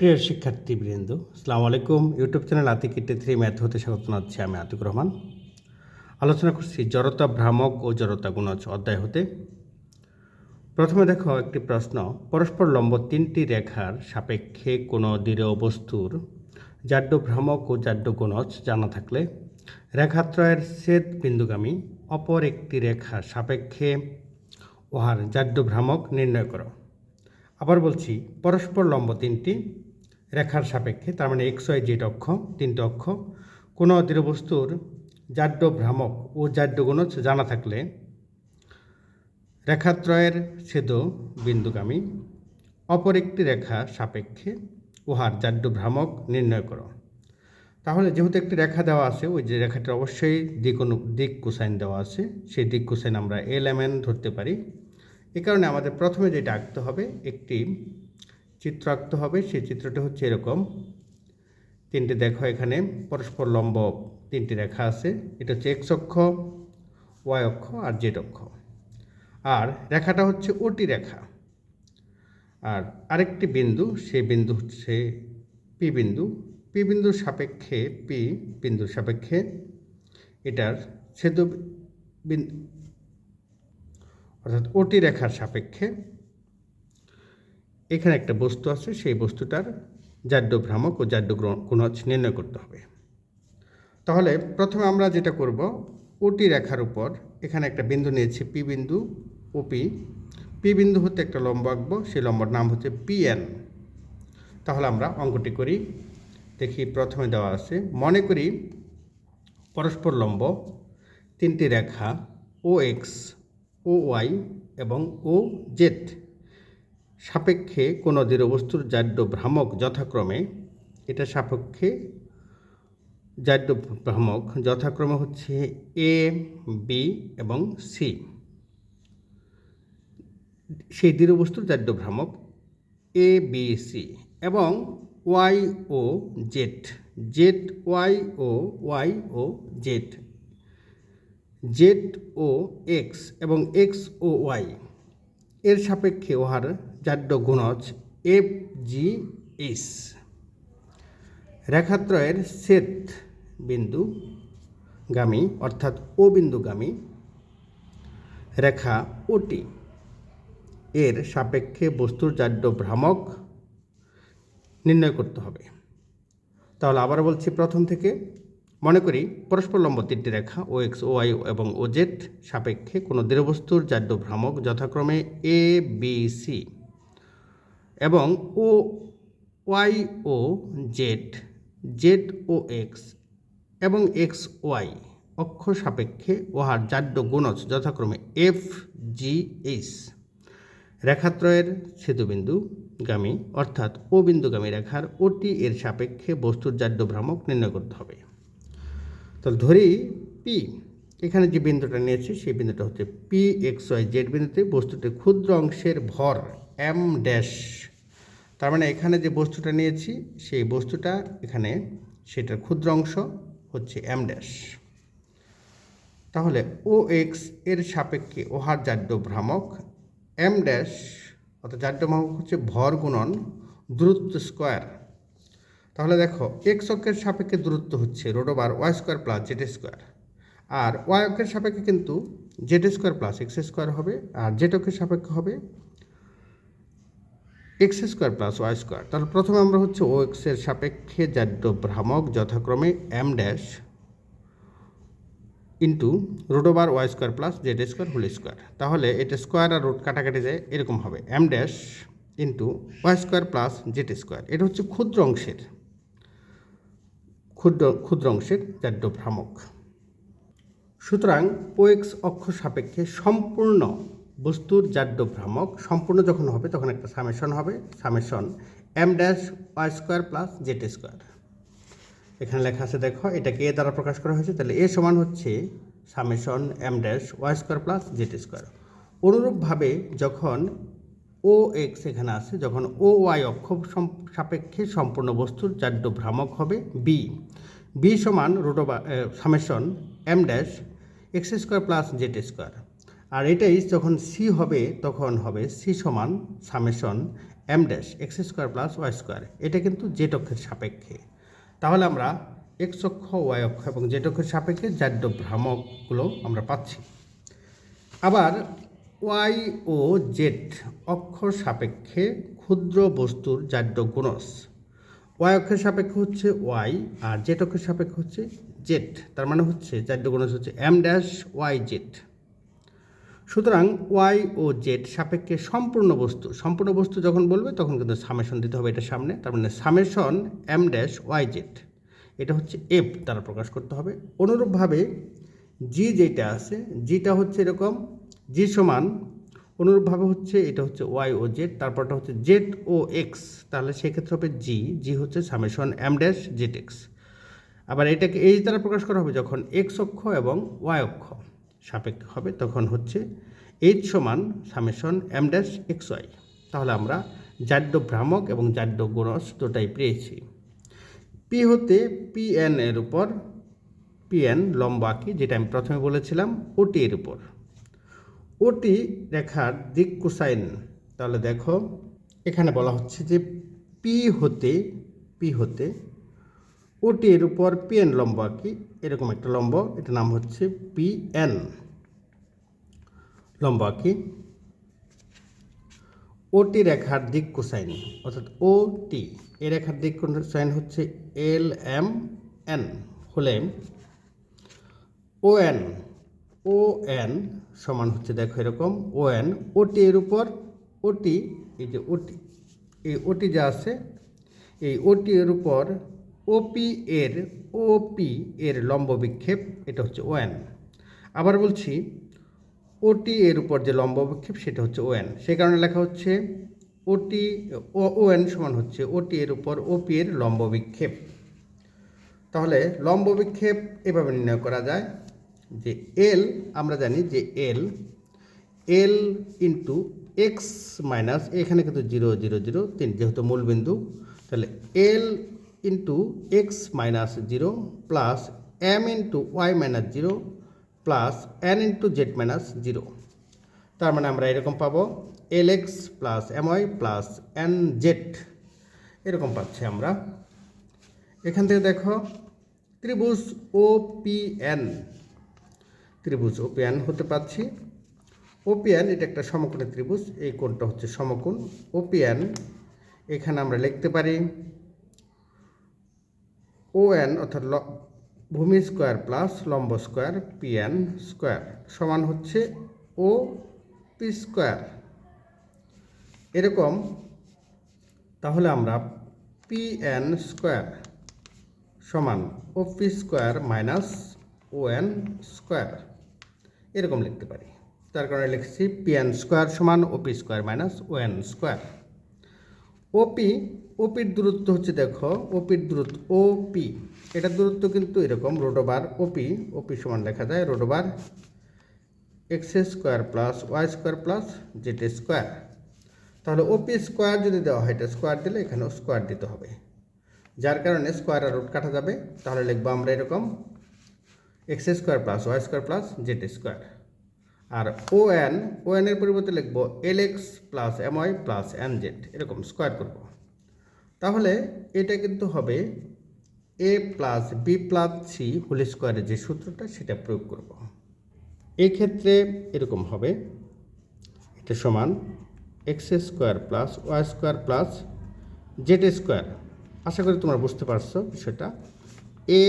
প্রিয় শিক্ষার্থীবৃন্দ, আসসালামু আলাইকুম। ইউটিউব চ্যানেল আতিক ইটে থ্রি ম্যাথ হতে স্বাগত জানাচ্ছি আমি আতিক রহমান। আলোচনা করছি জড়তা ভ্রামক ও জড়তা গুণজ অধ্যায় হতে। প্রথমে দেখো একটি প্রশ্ন, পরস্পর লম্ব তিনটি রেখার সাপেক্ষে কোনো দৃঢ় বস্তুর জাড্য ভ্রামক ও জাড্য গুণজ জানা থাকলে রেখাত্রয়ের ছেদ বিন্দুগামী অপর একটি রেখার সাপেক্ষে উহার জাড্য ভ্রামক নির্ণয় করো। আবার বলছি, পরস্পর লম্ব তিনটি রেখার সাপেক্ষে, তার মানে এক্স ওয়াই, জেড অক্ষ, তিনটি অক্ষ। কোনো দৃঢ়বস্তুর জাড্য ভ্রামক ও জাড্য গুণজ জানা থাকলে রেখাত্রয়ের ছেদ বিন্দুগামী অপর একটি রেখা সাপেক্ষে উহার জাড্য ভ্রামক নির্ণয় করো। তাহলে যেহেতু একটি রেখা দেওয়া আছে, ওই যে রেখাটি অবশ্যই দিক অনু দিক কোসাইন দেওয়া আছে, সেই দিক কোসাইন আমরা এল এম এন ধরতে পারি। এ কারণে আমাদের প্রথমে যেটা আঁকতে হবে, একটি চিত্র আঁকতে হবে, সেই চিত্রটি হচ্ছে এরকম। তিনটি দেখো এখানে, পরস্পর লম্ব তিনটি রেখা আছে। এটা হচ্ছে এক্স অক্ষ ওয়াই অক্ষ আর জেড অক্ষ। আর রেখাটা হচ্ছে ওটি রেখা। আর আরেকটি বিন্দু, সেই বিন্দু হচ্ছে পি বিন্দু। পি বিন্দুর সাপেক্ষে, পি বিন্দুর সাপেক্ষে এটার ছেদ বিন্দু অর্থাৎ ওটি রেখার সাপেক্ষে এখানে একটা বস্তু আছে, সেই বস্তুটার জাড্য ভ্রামক ও জাড্য গুণজ নির্ণয় করতে হবে। তাহলে প্রথমে আমরা যেটা করব, ওটি রেখার উপর, এখানে একটা বিন্দু নিয়েছি, পি বিন্দু ও পি। পি বিন্দু হতে একটা লম্ব আঁকবো, সেই লম্বর নাম হচ্ছে পি এন তাহলে আমরা অঙ্কটি করি। দেখি, প্রথমে দেওয়া আছে, মনে করি পরস্পর লম্ব, তিনটি রেখা, ও এক্স, ও ওয়াই এবং ও জেড। সাপেক্ষে কোনো দৃঢ়বস্তুর জাড্য ভ্রামক যথাক্রমে, এটা সাপেক্ষে জাড্য ভ্রামক যথাক্রমে হচ্ছে এ বি এবং সি সেই দৃঢ়বস্তুর জাড্য ভ্রামক এ বি সি এবং ওয়াই ও জেড জেড ওয়াই ও ওয়াই ও জেড জেড ও এক্স এবং এক্স ও ওয়াই এর সাপেক্ষে উহার জাড্য গুণজ এফ জি এস রেখাত্রয়ের সেত বিন্দু গামী, অর্থাৎ ও বিন্দুগামী রেখা ওটি এর সাপেক্ষে বস্তুর জাড্য ভ্রামক নির্ণয় করতে হবে। তাহলে আবার বলছি প্রথম থেকে। মনে করি পরস্পর লম্ব তিনটি রেখা ও এক্স ও ওয়াই এবং ও জেড সাপেক্ষে কোনো দৃঢ়বস্তুর জাড্য ভ্রামক যথাক্রমে এ বি সি এবং ও, ওয়াই, ও, জেড জেড, ও, এক্স এবং এক্স, ওয়াই অক্ষ সাপেক্ষে উহার জাড্য গুণজ যথাক্রমে এফ, জি, এইচ। রেখাত্রয়ের ছেদবিন্দু গামী, অর্থাৎ ও বিন্দুগামী রেখার ওটি এর সাপেক্ষে বস্তুর জাড্য ভ্রামক নির্ণয় করতে হবে। তাহলে ধরি পি, এখানে যে বিন্দুটা নিয়েছি সেই বিন্দুটা হচ্ছে পি, এক্স, ওয়াই, জেড বিন্দুতে বস্তুটির ক্ষুদ্র অংশের ভর এম ড্যাশ। তার মানে এখানে যে বস্তুটা নিয়েছি, সেই বস্তুটা এখানে সেটার ক্ষুদ্র অংশ হচ্ছে এম ড্যাশ। তাহলে ও এক্সের সাপেক্ষে ওহার জাড্য ভ্রামক, এম ড্যাশ অর্থাৎ জাড্য ভ্রামক হচ্ছে ভর গুণন দূরত্ব স্কোয়ার। তাহলে দেখো, এক্স অক্ষের সাপেক্ষে দূরত্ব হচ্ছে root over Y square plus Z square. আর ওয়াই অক্ষের সাপেক্ষে কিন্তু Z square plus X square হবে, আর জেড অক্ষের সাপেক্ষে হবে X square plus Y square. তাহলে প্রথমে আমরা হচ্ছে ও এক্সের সাপেক্ষে জাড্য ভ্রামক যথাক্রমে M dash into root over Y square plus Z square whole square. তাহলে এটা স্কোয়ার আর রুট কাটাকাটি যায়, এরকম হবে। M dash into Y square plus Z square. এটা হচ্ছে ক্ষুদ্র অংশের, ক্ষুদ্র ক্ষুদ্র অংশের জাড্য ভ্রামক। সুতরাং ও এক্স অক্ষ সাপেক্ষে সম্পূর্ণ বস্তুর জাড্য ভ্রামক সম্পূর্ণ যখন হবে, তখন একটা সামেশন হবে। Summation M dash Y square plus Z square এখানে লেখা আছে, দেখো, এটাকে এ দ্বারা প্রকাশ করা হয়েছে, তাহলে এ সমান হচ্ছে summation M dash Y square plus Z square অনুরূপভাবে যখন ও এক্স এখানে আছে, যখন ও ওয়াই অক্ষ সাপেক্ষে সম্পূর্ণ বস্তুর জাড্য ভ্রামক হবে বি বি সমান root over summation M dash X square plus Z square আর এটাই যখন সি হবে, তখন হবে সি সমান summation M dash X square plus Y square এটা কিন্তু জেড অক্ষের সাপেক্ষে। তাহলে আমরা এক্স অক্ষ ওয়াই অক্ষ এবং জেড অক্ষের সাপেক্ষে জাড্য ভ্রামকগুলো আমরা পাচ্ছি। আবার ওয়াই ও জেড অক্ষর সাপেক্ষে ক্ষুদ্র বস্তুর জাড্য গুণস। ওয়াই অক্ষের সাপেক্ষে হচ্ছে ওয়াই আর জেড অক্ষের সাপেক্ষে হচ্ছে জেড তার মানে হচ্ছে জাড্য গুণস হচ্ছে এম ড্যাশ ওয়াই জেড সুতরাং ওয়াই ও জেড সাপেক্ষে সম্পূর্ণ বস্তু। সম্পূর্ণ বস্তু যখন বলবে, তখন কিন্তু সামেশন দিতে হবে এটা সামনে। তার মানে summation M dash Y Z. এটা হচ্ছে এফ দ্বারা প্রকাশ করতে হবে। অনুরূপভাবে জি যেটা আছে, জিটা হচ্ছে এরকম জি সমান, অনুরূপভাবে হচ্ছে এটা হচ্ছে ওয়াই ও জেড, তারপরটা হচ্ছে জেড ও এক্স। তাহলে সেক্ষেত্রে হবে জি জি হচ্ছে summation M dash Z X. আবার এটাকে এইচ দ্বারা প্রকাশ করা হবে যখন এক্স অক্ষ এবং ওয়াই অক্ষ। সাপেক্ষে হবে, তখন হচ্ছে এইচ সমান summation M dash X Y তাহলে আমরা জাড্য ভ্রামক এবং জাড্য গুণস দুটাই পেয়েছি। পি হতে পি এন এর উপর পি এন লম্ব আঁকি, যেটা আমি প্রথমে বলেছিলাম ওটি এর উপর। ওটি রেখার দিক কোসাইন, তাহলে দেখো, এখানে বলা হচ্ছে যে পি হতে পি হতে ওটি এর উপর পি এন লম্ব আঁকি এরকম একটা লম্ব, এটার নাম হচ্ছে পি এন লম্ব আঁকি ওটি রেখার দিক কোসাইন, অর্থাৎ ও টি এ রেখার দিক কোসাইন হচ্ছে এল এম এন হলে ও এন ও এন সমান হচ্ছে, দেখো এরকম ও এন ওটি এর উপর ওটি, এই যে ওটি, এই ওটি যা আছে, এই ওটি এর উপর ওপি এর ওপি এর লম্ব বিক্ষেপ, এটা হচ্ছে ও এন আবার বলছি ওটি এর উপর যে লম্ব বিক্ষেপ, সেটা হচ্ছে ও এন সেই কারণে লেখা হচ্ছে ওটি ও এন সমান হচ্ছে ওটি এর উপর ওপি এর লম্ব বিক্ষেপ। তাহলে লম্ব বিক্ষেপ এভাবে নির্ণয় করা যায় যে এল আমরা জানি যে L L into X minus এখানে কিন্তু জিরো জিরো জিরো তিন, যেহেতু মূলবিন্দু, তাহলে L into X minus zero plus M into Y minus zero plus N into Z minus zero তার মানে আমরা এরকম পাবো L X plus M Y plus N Z এরকম পাচ্ছি আমরা। এখান থেকে দেখো, ত্রিভুজ ও পি এন ত্রিভুজ ওপিয়ান হতে পাচ্ছি। ওপিয়ান এটা একটা সমকোণী ত্রিভুজ, এই কোণটা হচ্ছে সমকোণ। ওপিয়ান এখানে আমরা লিখতে পারি ও এন অর্থাৎ ভূমি স্কোয়ার প্লাস লম্ব স্কোয়ার পি এন স্কোয়ার সমান হচ্ছে ও পি স্কোয়ার। এরকম, তাহলে আমরা পি এন স্কোয়ার সমান O P square minus O N square. এরকম লিখতে পারি। তার কারণে লিখছি পি এন স্কোয়ার সমান O P square minus O N square. OP ওপির দূরত্ব হচ্ছে দেখো ওপির দূরত্ব ওপি এটার দূরত্ব কিন্তু এরকম রোডোবার ওপি ওপি সমান লেখা যায় root over X square plus Y square plus Z square. তাহলে ওপি স্কোয়ার যদি দেওয়া হয়, এটা স্কোয়ার দিলে এখানেও স্কোয়ার দিতে হবে। যার কারণে স্কোয়ার আর রুট কাটা যাবে। তাহলে লিখব আমরা এরকম, X square plus Y square plus Z square. আর ও এন ও এন এর পরিবর্তে লিখব L X plus M Y plus N Z এরকম স্কোয়ার করব। তাহলে এটা কিন্তু হবে A plus B plus C whole স্কোয়ারের যে সূত্রটা সেটা প্রয়োগ করব। এই ক্ষেত্রে এরকম হবে। এটা সমান X square plus Y square plus Z square আশা করি তোমরা বুঝতে পারছ বিষয়টা। A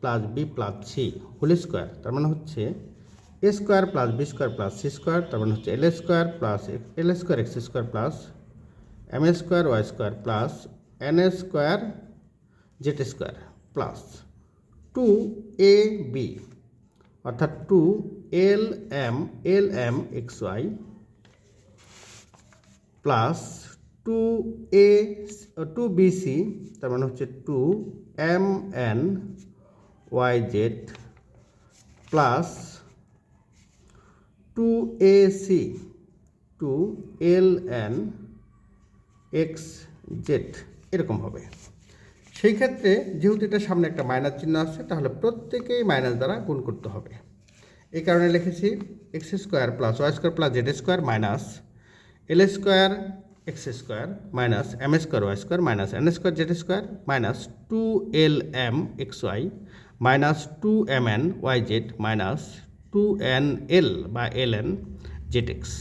plus B plus C whole square তার মানে হচ্ছে A square plus B square plus C square তার মানে হচ্ছে L square plus L square X square plus M square Y square plus N A square Z square plus two A B অর্থাৎ two L M L M X Y plus two A two BC তার মানে হচ্ছে two M N Y Z plus two A C two L N X Z এরকম হবে। সেই ক্ষেত্রে যেহেতু এটা সামনে একটা মাইনাস চিহ্ন আছে, তাহলে প্রত্যেকেই মাইনাস দ্বারা গুণ করতে হবে। এই কারণে লিখেছি X square plus Y square plus Z square minus L square X square minus M square Y square minus N square Z square minus two L M X Y minus two M N Y Z minus two N L বা L N Z x.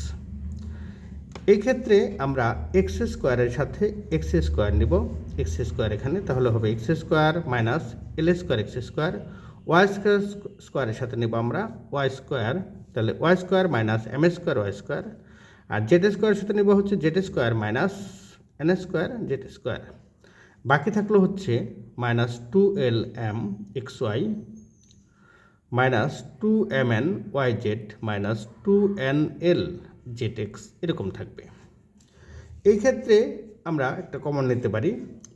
এই ক্ষেত্রে আমরা X স্কোয়ারের সাথে X square নিব। X square এখানে, তাহলে হবে X square minus L square X square Y square স্কোয়ারের সাথে নিব আমরা ওয়াই স্কোয়ার তাহলে Y square minus M square Y square আর জেড স্কোয়ারের সাথে নিব হচ্ছে Z square minus N square Z square বাকি থাকল হচ্ছে minus two L M X Y minus two M N Y Z minus two N L Z X এরকম থাকবে। এই ক্ষেত্রে আমরা একটা কমন নিতে পারি।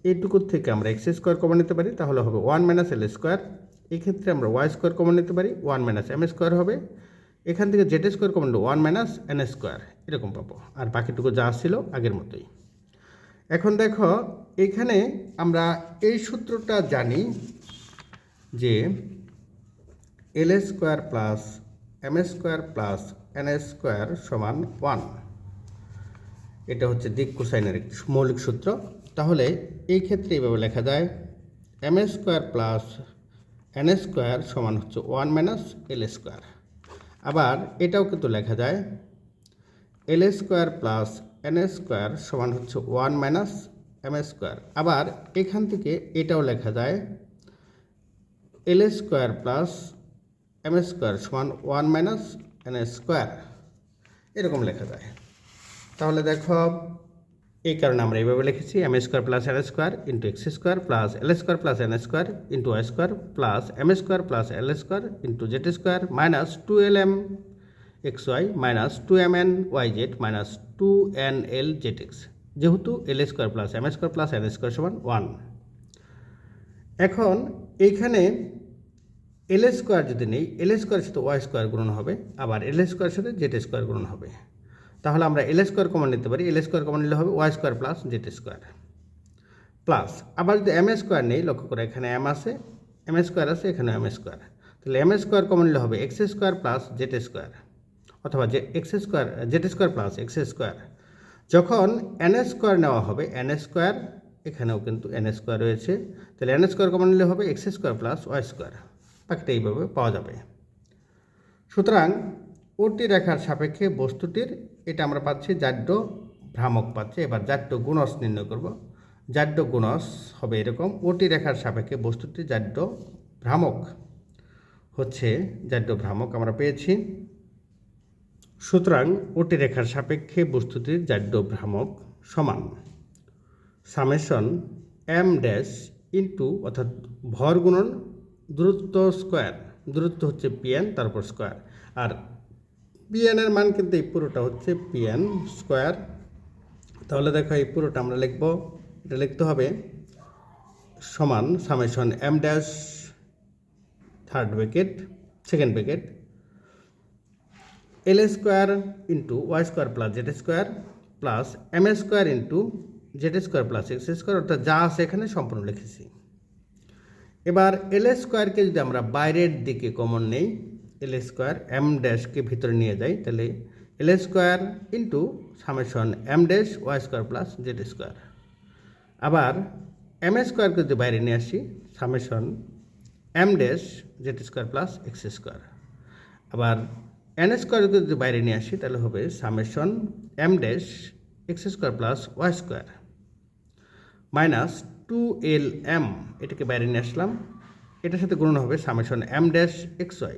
এইটুকুর থেকে আমরা এক্স স্কোয়ার কমন নিতে পারি, তাহলে হবে ওয়ান মাইনাস এল স্কোয়ার এই ক্ষেত্রে আমরা ওয়াই স্কোয়ার কমন নিতে পারি ওয়ান মাইনাস এম স্কোয়ার হবে। এখান থেকে z square common one minus n square এরকম পাবো। আর বাকিটুকু যা ছিল আগের মতোই। এখন দেখো, এখানে আমরা এই সূত্রটা জানি যে l square plus m square plus n square সমান ওয়ান এটা হচ্ছে দিক কোসাইনের একটি মৌলিক সূত্র। তাহলে এই ক্ষেত্রে এইভাবে লেখা যায় m square plus n square সমান হচ্ছে ওয়ান মাইনাস এল স্কোয়ার আবার এটাও কিন্তু লেখা যায় l square plus n square সমান হচ্ছে ওয়ান মাইনাস এম স্কোয়ার আবার এখান থেকে এটাও লেখা যায় l square plus m square সমান ওয়ান মাইনাস এন স্কোয়ার এরকম লেখা যায়। তাহলে দেখো, এই কারণে আমরা এইভাবে লিখেছি m square plus n square into x square plus l square plus n square into y square plus m square plus l square into z square minus two l m x y minus two m n y z minus two n l z x যেহেতু l square plus m square plus n square সমান one এখন এইখানে এল square যদি নেই, এল স্কোয়ারের সাথে Y square গুণন হবে, আবার এল স্কোয়ারের সাথে জেড স্কোয়ার গুণন হবে। তাহলে আমরা এল স্কোয়ার কমন নিতে পারি, এল স্কোয়ার কমন নিলে হবে y square plus z square. Plus আবার যদি এম স্কোয়ার নেই, লক্ষ্য করে এখানে এম আছে, এম স্কোয়ার আছে, এখানে এম স্কোয়ার। তাহলে এম স্কোয়ার কমন নিলে হবে x square plus z square, অথবা যে x square, z square plus x square. যখন এন স্কোয়ার নেওয়া হবে, এন স্কোয়ার, এখানেও কিন্তু এন স্কোয়ার রয়েছে, তাহলে এন স্কোয়ার কমন নিলে হবে x square plus y square. বাকিটা এইভাবে পাওয়া যাবে। সুতরাং ওটি রেখার সাপেক্ষে বস্তুটির, এটা আমরা পাচ্ছি জাড্য ভ্রামক পাচ্ছি, এবার জাড্য গুণস নির্ণয় করব। জাড্য গুণস হবে এরকম, ওটি রেখার সাপেক্ষে বস্তুটির জাড্য ভ্রামক হচ্ছে, জাড্য ভ্রামক আমরা পেয়েছি। সুতরাং ওটি রেখার সাপেক্ষে বস্তুটির জাড্য ভ্রামক সমান। সামেশন এম ড্যাশ ইন্টু অর্থাৎ ভর গুণন দূরত্ব স্কোয়ার। দূরত্ব হচ্ছে পিএন তারপর স্কোয়ার। আর পিএনের মান কিন্তু এই পুরোটা হচ্ছে পিএন স্কোয়ার। তাহলে দেখো এই পুরোটা আমরা লিখব। এটা লিখতে হবে সমান summation m dash third wicket second wicket l square into y square plus z square plus m square into z square plus x square অর্থাৎ যা আছে এখানে সম্পূর্ণ লিখেছি। এবার এল স্কোয়ারকে যদি আমরা বাইরের দিকে কমন নেই, এল স্কোয়ার এম ড্যাশকে ভিতরে নিয়ে যাই, তাহলে l square into summation m dash y square plus z square. আবার এম স্কোয়ারকে যদি বাইরে নিয়ে আসি summation m dash z square plus x square. আবার এন স্কোয়ারকে যদি বাইরে নিয়ে আসি, তাহলে হবে summation m dash x square plus y square. Minus two l m এটাকে বাইরে নিয়ে আসলাম। এটার সাথে গুণন হবে summation m dash x y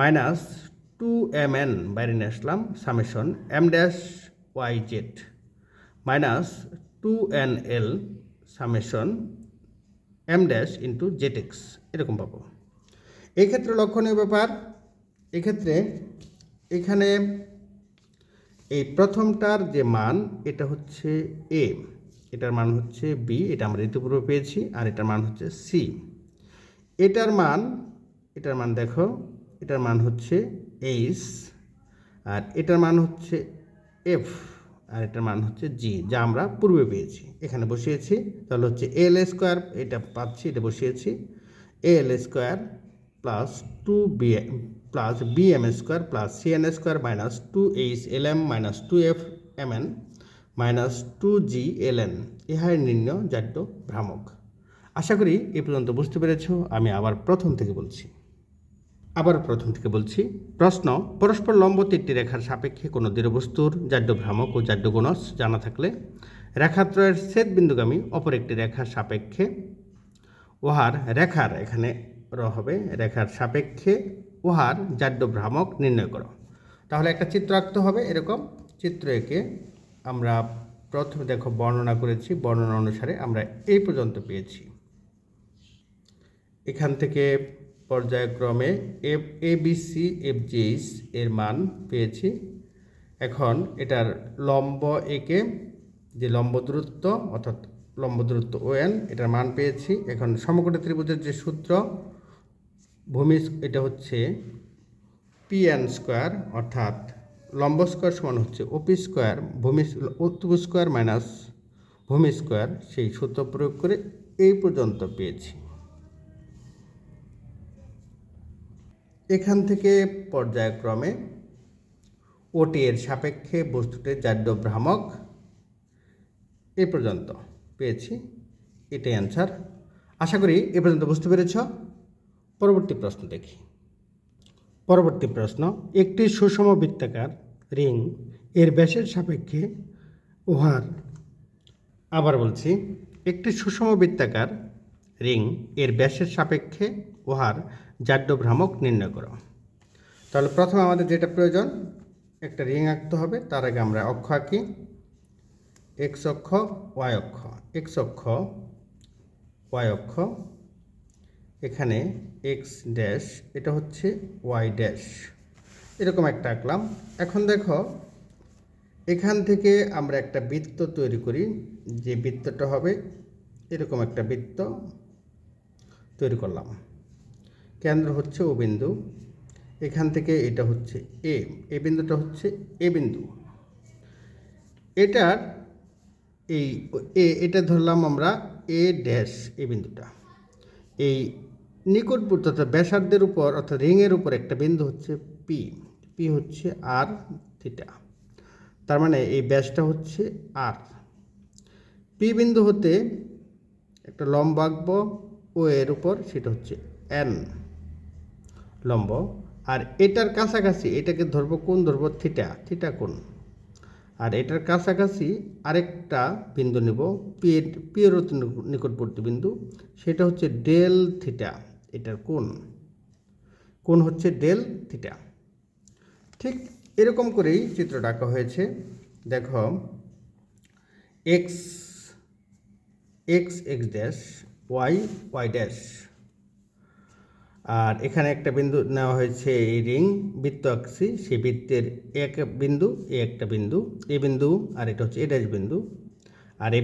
minus two m n বাইরে নিয়ে আসলাম summation m dash y z minus two n l summation m dash into z x এরকম পাবো। এই ক্ষেত্রে লক্ষণীয় ব্যাপার, এক্ষেত্রে এখানে এই প্রথমটার যে মান, এটা হচ্ছে এ এটার মান হচ্ছে বি এটা আমরা ঋতুপূর্ব পেয়েছি, আর এটার মান হচ্ছে সি এটার মান এটার মান দেখো, এটার মান হচ্ছে এইচ আর এটার মান হচ্ছে এফ আর এটার মান হচ্ছে জি যা আমরা পূর্বে পেয়েছি। এখানে বসিয়েছি, তাহলে হচ্ছে এল স্কোয়ার এটা পাচ্ছি, এটা বসিয়েছি। L square plus two b plus b m square plus c n square minus two h l m minus two f m n minus two g l n, ইহাই নির্ণয় জাড্য ভ্রামক। আশা করি এ পর্যন্ত বুঝতে পেরেছ, আমি আবার প্রথম থেকে বলছি। আবার প্রথম থেকে বলছি, প্রশ্ন, পরস্পর লম্ব তিনটি রেখার সাপেক্ষে কোনো দৃঢ়বস্তুর জাড্য ভ্রামক ও জাড্য গুণস জানা থাকলে রেখাত্রয়ের ছেদ বিন্দুগামী অপর একটি রেখার সাপেক্ষে উহার রেখার এখানে র হবে, রেখার সাপেক্ষে উহার জাড্য ভ্রামক নির্ণয় করো। তাহলে একটা চিত্র আঁকতে হবে এরকম, চিত্র এঁকে আমরা প্রথমে দেখো বর্ণনা করেছি, বর্ণনা অনুসারে আমরা এই পর্যন্ত পেয়েছি। এখান থেকে পর্যায়ক্রমে f a b c f g h এর মান পেয়েছি। এখন এটার লম্ব একে, যে লম্ব দূরত্ব, অর্থাৎ লম্ব দূরত্ব ও এন এটার মান পেয়েছি। এখন সমকোণী ত্রিভুজের যে সূত্র, ভূমি, এটা হচ্ছে পি এন স্কোয়ার অর্থাৎ লম্ব স্কোয়ার সমান হচ্ছে ওপি স্কোয়ার ভূমি উত্তব স্কোয়ার মাইনাস ভূমি স্কোয়ার, সেই সূত্র প্রয়োগ করে এই পর্যন্ত পেয়েছি। এখান থেকে পর্যায়ক্রমে ওটি এর সাপেক্ষে বস্তুটির জাড্য ভ্রামক এ পর্যন্ত পেয়েছি। এটাই অ্যান্সার আশা করি এ পর্যন্ত বুঝতে পেরেছ। পরবর্তী প্রশ্ন দেখি। পরবর্তী প্রশ্ন, একটি সুষম বৃত্তাকার রিং এর ব্যাসের সাপেক্ষে উহার, আবার বলছি, একটি সুষম বৃত্তাকার রিং এর ব্যাসের সাপেক্ষে উহার জাড্য ভ্রামক নির্ণয় করো। তাহলে প্রথমে আমাদের যেটা প্রয়োজন, একটা রিং আঁকতে হবে, তার আগে আমরা অক্ষ আঁকি। এক্স অক্ষ, ওয়াই অক্ষ, এক্স অক্ষ, ওয়াই অক্ষ এখানে এক্স ড্যাশ এটা হচ্ছে ওয়াই ড্যাশ এরকম একটা আঁকলাম। এখন দেখো, এখান থেকে আমরা একটা বৃত্ত তৈরি করি, যে বৃত্তটা হবে এরকম একটা বৃত্ত তৈরি করলাম। কেন্দ্র হচ্ছে ও বিন্দু, এখান থেকে এটা হচ্ছে এ এ বিন্দুটা হচ্ছে এ বিন্দু। এটার এই, এ, এটা ধরলাম আমরা এ ড্যাশ এ বিন্দুটা। এই নিকটবর্তী অর্থাৎ ব্যাসার্ধের উপর অর্থাৎ রিংয়ের উপর একটা বিন্দু হচ্ছে পি পি হচ্ছে আর থিটা তার মানে এই ব্যাসটা হচ্ছে আর পি বিন্দু হতে একটা লম্ব আঁকবো ও এর উপর সেটা হচ্ছে এন লম্ব। আর এটার কাছাকাছি, এটাকে ধরবো কোন ধরবো? থিটা থিটা কোন আর এটার কাছাকাছি আরেকটা বিন্দু নেব পি পিয়ের নিকটবর্তী বিন্দু। সেটা হচ্ছে ডেল থিটা এটার কোন কোন হচ্ছে ডেল থিটা। ঠিক এরকম করেই চিত্রটা আঁকা হয়েছে। দেখো x x x dash y y dash আর এখানে একটা বিন্দু নেওয়া হয়েছে এই রিং, বৃত্ত আঁকছি, সেই বৃত্তের এক বিন্দু, এ একটা বিন্দু, এ বিন্দু, আর এটা হচ্ছে এ ড্যাশ বিন্দু। আর এই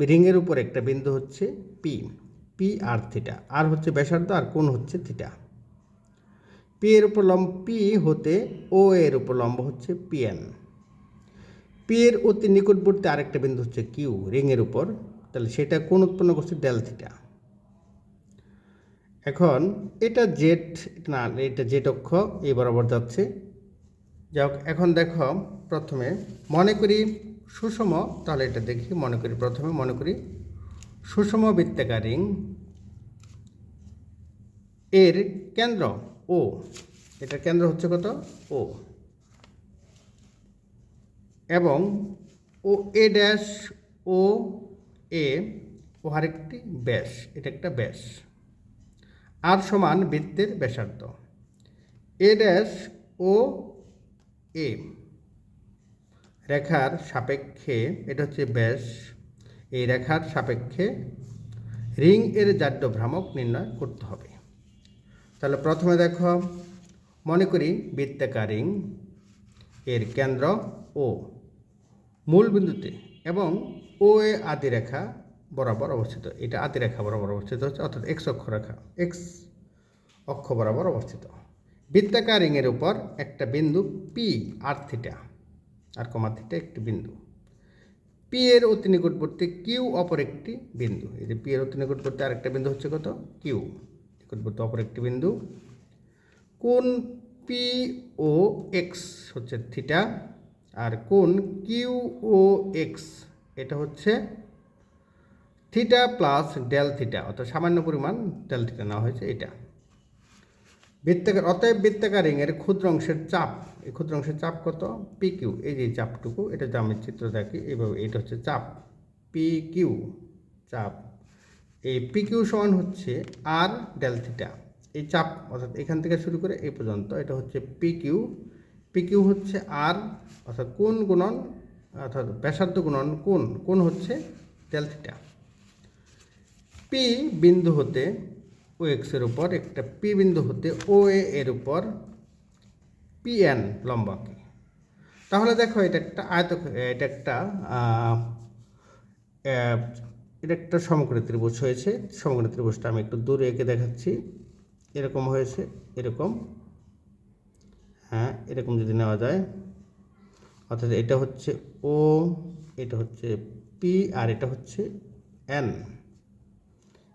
রিংয়ের উপর একটা বিন্দু হচ্ছে p. P r theta r হচ্ছে ব্যাসার্ধ আর কোন হচ্ছে থিটা পি এর উপর লম্ব পি হতে ও এর উপর লম্ব হচ্ছে পি এন পি এর অতি নিকটবর্তী আরেকটা বিন্দু হচ্ছে কিউ রিংয়ের উপর। তাহলে সেটা কোন উৎপন্ন করছে ডেল থিটা এখন এটা জেড না, এটা জেড অক্ষ এই বরাবর যাচ্ছে। যাক এখন দেখো প্রথমে মনে করি সুষম, তাহলে এটা দেখি, মনে করি প্রথমে, মনে করি সুষম বৃত্তাকার এর কেন্দ্র ও। এটার কেন্দ্র হচ্ছে কত? ও। এবং ও এ ড্যাশ, ও এ, ও আরেকটি ব্যাস, এটা একটা ব্যাস। আর সমান বৃত্তের ব্যাসার্ধ। A dash, o a. রেখার সাপেক্ষে এটা হচ্ছে ব্যাস। এই রেখার সাপেক্ষে রিং এর জাড্য ভ্রামক নির্ণয় করতে হবে। তাহলে প্রথমে দেখো, মনে করি বৃত্তাকার রিং এর কেন্দ্র ও মূল বিন্দুতে এবং ও এ আদি রেখা বরাবর অবস্থিত। এটা আদি রেখা বরাবর অবস্থিত হচ্ছে, অর্থাৎ এক্স অক্ষ রেখা এক্স অক্ষ বরাবর অবস্থিত। বৃত্তাকার রিংয়ের উপর একটা বিন্দু p r theta r comma theta একটি বিন্দু। পি এর অতি নিকটবর্তী কিউ অপর একটি বিন্দু। এই যে পি এর অতি নিকটবর্তী আরেকটা বিন্দু হচ্ছে কত? কিউ নিকটবর্তী অপর একটি বিন্দু। কোন পি ও এক্স হচ্ছে থিটা আর কোন কিউ ও এক্স এটা হচ্ছে থিটা প্লাস ডেল থিটা অর্থাৎ সামান্য পরিমাণ ডেল থিটা নেওয়া হয়েছে এটা। বৃত্তাকার, অতএব বৃত্তাকার রিংয়ের ক্ষুদ্র অংশের চাপ এই ক্ষুদ্র অংশের চাপ কত? পি কিউ এই যে চাপটুকু, এটা যদি আমি চিত্র দেখি, এইভাবে এটা হচ্ছে চাপ। পি কিউ চাপ। এই পি কিউ সমান হচ্ছে আর ডেল থিটা এই চাপ, অর্থাৎ এখান থেকে শুরু করে এই পর্যন্ত, এটা হচ্ছে পি কিউ পি কিউ হচ্ছে আর অর্থাৎ কোন গুণন, অর্থাৎ ব্যাসার্ধ গুণন কোন কোন হচ্ছে ডেল থিটা পি বিন্দু হতে ও এক্সের উপর, একটা পি বিন্দু হতে ও এর উপর পি এন লম্ব আঁকি তাহলে দেখো এটা একটা আয়ত, এটা একটা এটা একটা সমকোণী ত্রিভুজ হয়েছে। সমকোণী ত্রিভুজটা আমি একটু দূরে এঁকে দেখাচ্ছি। এরকম হয়েছে, এরকম। হ্যাঁ এরকম যদি নেওয়া যায়। অর্থাৎ এটা হচ্ছে ও এটা হচ্ছে পি আর এটা হচ্ছে এন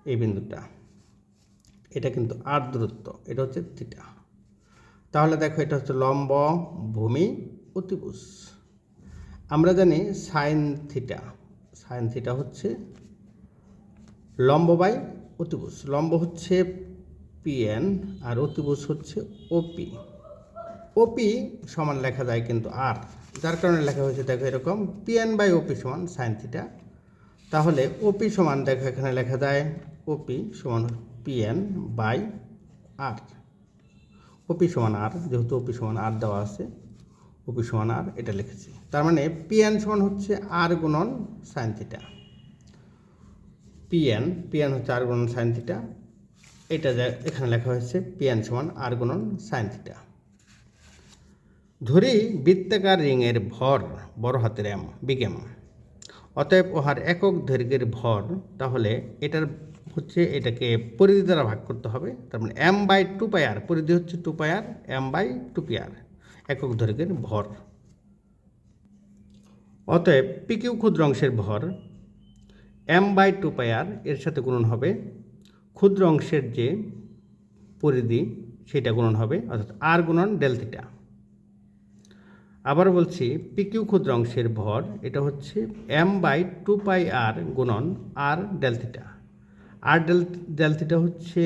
এই বিন্দুটা। এটা কিন্তু আর দূরত্ব এটা হচ্ছে থিটা তাহলে দেখো এটা হচ্ছে লম্ব ভূমি অতিভুজ। আমরা জানি সাইন থিটা সাইন থিটা হচ্ছে লম্ব বাই অতিভুজ। লম্ব হচ্ছে পিএন আর অতিভুজ হচ্ছে ওপি ওপি সমান লেখা যায় কিন্তু আর যার কারণে লেখা হয়েছে দেখো এরকম। পিএন বাই ওপি সমান সাইন থিটা। তাহলে ওপি সমান দেখো এখানে লেখা যায় ওপি সমান পিএন বাই আর ওপি সমান আর যেহেতু ওপি সমান আর দেওয়া আছে ওপি সমান আর এটা লিখেছি। তার মানে পিএন সমান হচ্ছে আর গুণন সাইন থিটা পিএন পিএন হচ্ছে আর গুণন সাইন থিটা এটা এখানে লেখা হয়েছে পিএন সমান আর গুণন সাইন থিটা ধরি বৃত্তাকার রিংয়ের ভর, বড় হাতের এম বিগ এম অতএব ওহার একক দৈর্ঘ্যের ভর, তাহলে এটার হচ্ছে এটাকে পরিধি দ্বারা ভাগ করতে হবে। তার মানে m by two pi r পরিধি হচ্ছে two pi r m by two p r একক দৈর্ঘ্যের ভর। অতএব পিকিউ ক্ষুদ্র অংশের ভর m by two pi r এর সাথে গুণন হবে। ক্ষুদ্র অংশের যে পরিধি সেটা গুণন হবে, অর্থাৎ আর গুণন ডেল থিটা আবার বলছি, পিকিউ ক্ষুদ্র অংশের ভর, এটা হচ্ছে m by two pi r গুণন r del theta r del del theta হচ্ছে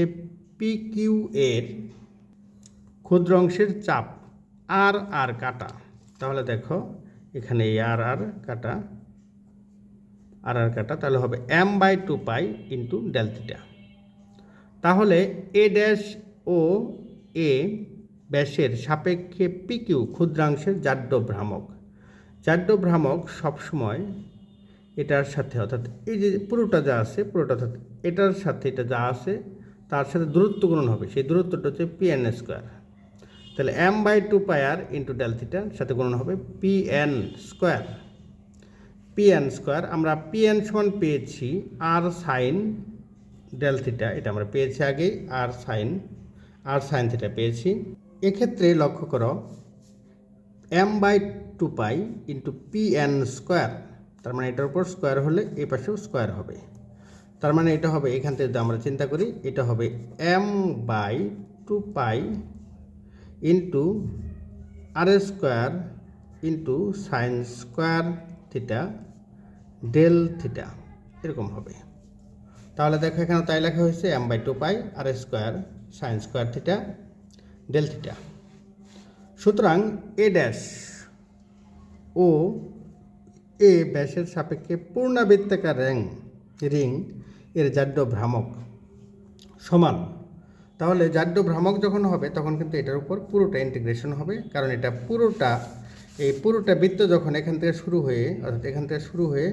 পি কিউ এর ক্ষুদ্র অংশের চাপ আর আর কাটা। তাহলে দেখো, এখানে এই আর আর কাটা আর আর কাটা, তাহলে হবে m by two pi into del theta তাহলে এ ড্যাশ ও এ ব্যাসের সাপেক্ষে পিকিউ ক্ষুদ্রাংশের জাড্য ভ্রামক জাড্য ভ্রামক সবসময় এটার সাথে, অর্থাৎ এই যে পুরোটা যা আছে, পুরোটা অর্থাৎ এটার সাথে এটা যা আছে, তার সাথে দূরত্ব গুণন হবে। সেই দূরত্বটা হচ্ছে পি এন স্কোয়ার তাহলে m by two pi r into del থিটার সাথে গুণন হবে p n square p n square আমরা পি এন সমান পেয়েছি আর সাইন ডেল থিটা এটা আমরা পেয়েছি আগেই r sine r sine theta পেয়েছি। এক্ষেত্রে লক্ষ্য করো m by two pi into p n square তার মানে এটার উপর স্কোয়ার হলে এই পাশেও স্কোয়ার হবে। তার মানে এটা হবে, এখান থেকে যদি আমরা চিন্তা করি, এটা হবে m by two pi into r square into sine square theta del theta এরকম হবে। তাহলে দেখো এখানে তাই লেখা হয়েছে m by two pi r square sine square theta del theta সুতরাং এ ড্যাশ ও এ ব্যাসের সাপেক্ষে পূর্ণাবৃত্তাকার র্যাং রিং, এর জাড্য ভ্রামক। সমান। তাহলে জাড্য ভ্রামক যখন হবে, তখন কিন্তু এটার উপর পুরোটা ইন্টিগ্রেশন হবে, কারণ এটা পুরোটা, এই পুরোটা বৃত্ত যখন এখান থেকে শুরু হয়ে, অর্থাৎ এখান থেকে শুরু হয়ে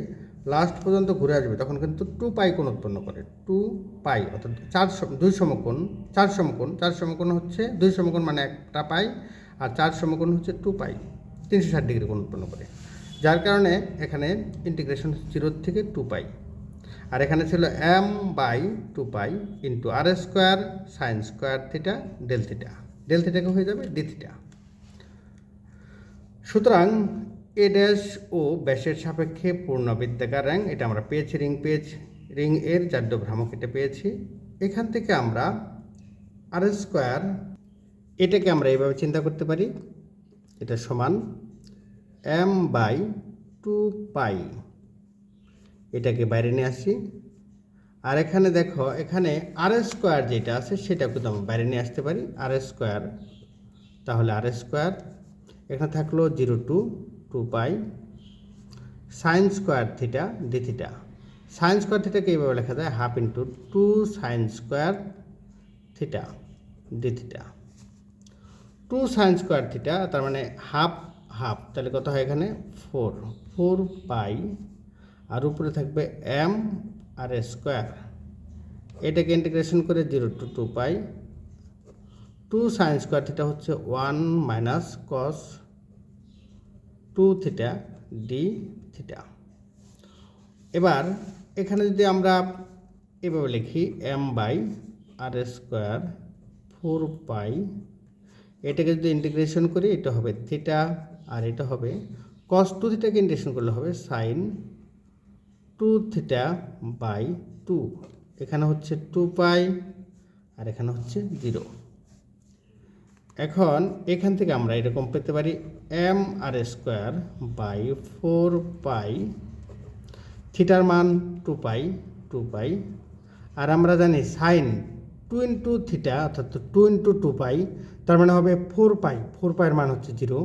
লাস্ট পর্যন্ত ঘুরে আসবে, তখন কিন্তু টু পাই কোণ উৎপন্ন করে। টু পাই অর্থাৎ চার দুই সমকোণ, চার সমকোণ চার সমকোণ হচ্ছে, দুই সমকোণ মানে একটা পাই আর চার সমকোণ হচ্ছে টু পাই তিনশো ষাট ডিগ্রি কোণ উৎপন্ন করে। যার কারণে এখানে ইন্টিগ্রেশন জিরো থেকে টু পাই। আর এখানে ছিল m by two pi into r square sine square theta del theta del থিটাকে হয়ে যাবে ডি থিটা সুতরাং এ ড্যাশ ও ব্যাসের সাপেক্ষে পূর্ণ বৃত্তাকার র্যাং এটা আমরা পেয়েছি রিং পেয়েছি রিং এর জাড্য ভ্রামক এটা পেয়েছি। এখান থেকে আমরা আর স্কোয়ার এটাকে আমরা এইভাবে চিন্তা করতে পারি। এটা সমান এম বাই টু পাই এটাকে বাইরে নিয়ে আসি। আর এখানে দেখো, এখানে আর স্কোয়ার যেটা আছে সেটা কিন্তু আমরা বাইরে নিয়ে আসতে পারি। আর স্কোয়ার তাহলে আর স্কোয়ার এখানে থাকল zero two two pi sine square theta d theta sine square থিটাকে এইভাবে লেখা যায় half into two sine square theta d theta two sine square theta তার মানে হাফ হাফ, তাহলে কত হয় এখানে? ফোর। ফোর পাই, আর উপরে থাকবে এম আর স্কোয়ার। এটাকে ইন্টিগ্রেশন করে zero two two pi. Two sine square theta হচ্ছে one minus cos two theta d theta. এবার এখানে যদি আমরা এভাবে লিখি m by r square four pi, এটাকে যদি ইন্টিগ্রেশন করি, এটা হবে থিটা। আর এটা হবে কস টু থিটাকে ইন্টিগ্রেশন করলে হবে sine two theta by two এখানে হচ্ছে টু পাই আর এখানে হচ্ছে জিরো এখন এখান থেকে আমরা এরকম পেতে পারি m r square by four pi থিটার মান টু পাই টু পাই আর আমরা জানি সাইন টু ইন্টু থিটা অর্থাৎ টু ইন্টু টু পাই তার মানে হবে ফোর পাই ফোর পাইয়ের মান হচ্ছে জিরো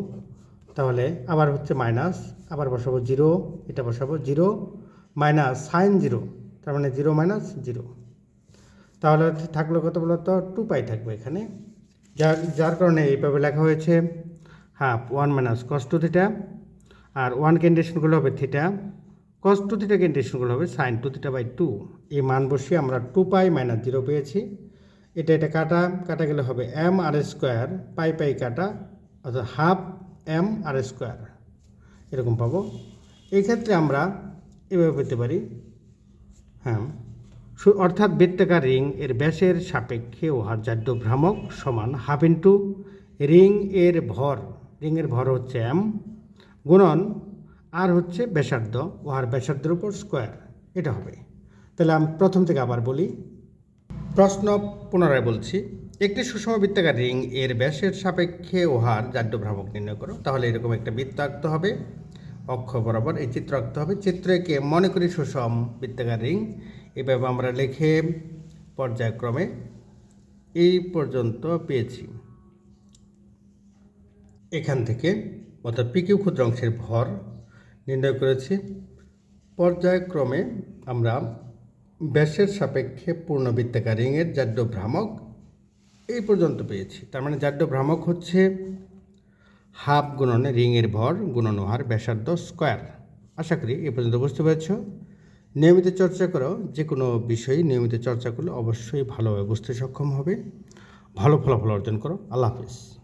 তাহলে আবার হচ্ছে মাইনাস আবার বসাবো জিরো এটা বসাবো জিরো মাইনাস সাইন জিরো তার মানে জিরো মাইনাস জিরো তাহলে থাকল কত বলতো টু পাই থাকবে এখানে। যার যার কারণে এইভাবে লেখা হয়েছে half one minus cos two theta আর ওয়ান ক্যান্ডেশনগুলো হবে থিটা কস টু থিটা ক্যান্ডেশনগুলো হবে sine two theta by two এই মান বসিয়ে আমরা টু পাই মাইনাস জিরো পেয়েছি। এটা এটা কাটা কাটা গেলে হবে এম আর স্কোয়ার পাই পাই কাটা, অর্থাৎ হাফ এম আর স্কোয়ার এরকম পাবো। এই ক্ষেত্রে আমরা এভাবে পেতে পারি। হ্যাঁ। অর্থাৎ বৃত্তাকার রিং এর ব্যাসের সাপেক্ষে উহার জাড্য ভ্রামক সমান হাফ ইন্টু রিং এর ভর রিংয়ের ভর হচ্ছে এম গুণন আর হচ্ছে ব্যাসার্ধ উহার ব্যাসার্ধের উপর স্কোয়ার এটা হবে। তাহলে আমি প্রথম থেকে আবার বলি। প্রশ্ন পুনরায় বলছি। একটি সুষম বৃত্তাকার রিং এর ব্যাসের সাপেক্ষে উহার জাড্য ভ্রামক নির্ণয় করো। তাহলে এরকম একটা বৃত্ত আঁকতে হবে। অক্ষ বরাবর এই চিত্র আঁকতে হবে। চিত্র এঁকে মনে করি সুষম বৃত্তাকার রিং। এভাবে আমরা লিখে পর্যায়ক্রমে এই পর্যন্ত পেয়েছি। এখান থেকে অর্থাৎ পিকিউ ক্ষুদ্র অংশের ভর নির্ণয় করেছি। পর্যায়ক্রমে আমরা ব্যাসের সাপেক্ষে পূর্ণ বৃত্তাকার রিংয়ের জাড্য ভ্রামক এই পর্যন্ত পেয়েছি। তার মানে জাড্য ভ্রামক হচ্ছে হাফ গুণনে রিংয়ের ভর গুণন হার ব্যাসার্ধ স্কোয়ার। আশা করি এ পর্যন্ত বুঝতে পেরেছ। নিয়মিত চর্চা করো যে কোনো বিষয়ে নিয়মিত চর্চা করলে অবশ্যই ভালোভাবে বুঝতে সক্ষম হবে। ভালো ফলাফল অর্জন করো। আল্লাহ হাফিজ।